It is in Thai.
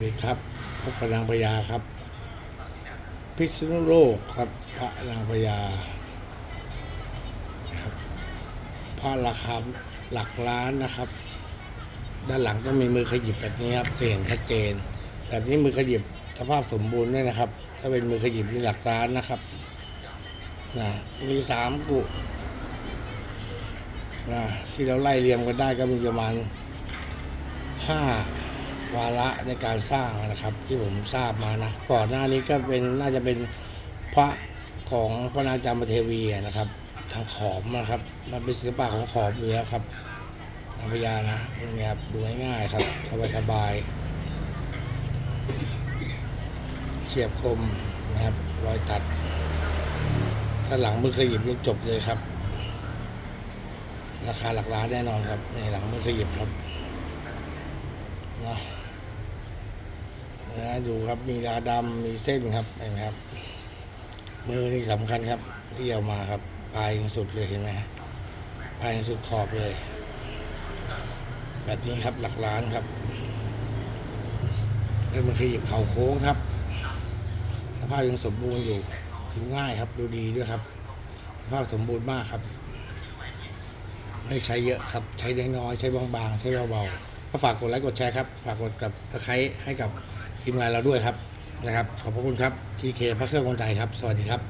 สวัสดีครับพบกับนางพญาครับ พิษณุโลกครับพระนางพญาครับพระราคาหลักล้านนะครับ ด้านหลังต้องมีมือขยิบแบบนี้ครับเปลี่ยนชัดเจน แบบนี้มือขยิบสภาพสมบูรณ์ด้วยนะครับ ถ้าเป็นมือขยิบนี่หลักล้านนะครับนะมีสามกุนะที่เราไล่เรียงกันได้ก็มีประมาณห้า วาระในการสร้างนะครับ ที่ผมทราบมานะก่อนหน้านี้ก็เป็นน่าจะเป็นพระของพระนางจามเทวีนะครับ ทางขอมนะครับ มันเป็นศิลปะของขอมอยู่แล้วครับนางพญานะนี่ครับดูง่ายๆครับสบายสบายๆเฉียบคมนะครับรอยตัด ถ้าหลังมือขยิบนี่จบเลยครับ ราคาหลักล้านแน่นอนครับในหลังมือขยิบครับนะ นะดูครับมีลาดำมีเส้นครับเห็นไหมครับ มือนี่สำคัญครับที่เอามาครับปลายสุดเลยเห็นไหมฮะปลายสุดขอบเลย แบบนี้ครับหลักล้านครับแล้วมันขยิบเข่าโค้งครับ สภาพยังสมบูรณ์อยู่ดูง่ายครับดูดีด้วยครับ สภาพสมบูรณ์มากครับ ไม่ใช้เยอะครับ ใช้น้อยๆใช้บางๆ ใช้เบาๆ ก็ฝากกดไลค์กดแชร์ครับ ฝากกดกับตะไคร้ให้กับทีมงานเราด้วยครับนะครับ ขอบพระคุณครับทีเคพระเครื่องคนไทยครับ สวัสดีครับ